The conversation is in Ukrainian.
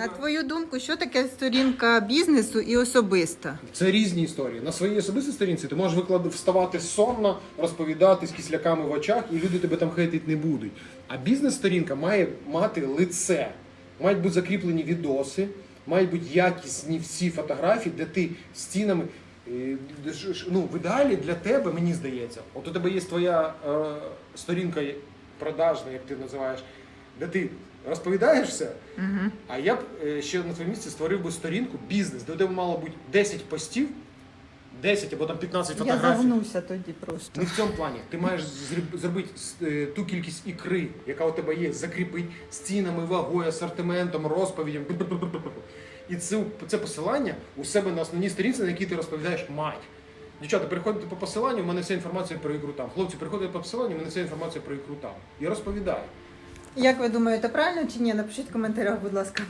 На твою думку, що таке сторінка бізнесу і особиста? Це різні історії. На своїй особистій сторінці ти можеш виклад... вставати сонно, розповідати з кисляками в очах, і люди тебе там хейтити не будуть. А бізнес-сторінка має мати лице, мають бути закріплені відоси, мають бути якісні всі фотографії, де ти стінами. е, Ну, в ідеалі для тебе, мені здається, от у тебе є твоя е, сторінка продажна, як ти називаєш, де ти розповідаєш все, Угу. а я б е, ще на твоєму місці створив би сторінку, бізнес, де тебе мало бути 10 постів, 10 або там 15 Я фотографій. загнуся тоді просто. Не в цьому плані. Ти маєш зробити е, ту кількість ікри, яка у тебе є, закріпити стінами, вагою, асортиментом, розповідям. І це, це посилання у себе на основній сторінці, на якій ти розповідаєш мать. Дівчата, переходите по посиланню, у мене вся інформація про ікру там. Хлопці, переходите по посиланню, у мене вся інформація про ікру там. Я розповідаю. Як ви думаєте, правильно чи ні? Напишіть в коментарях, будь ласка.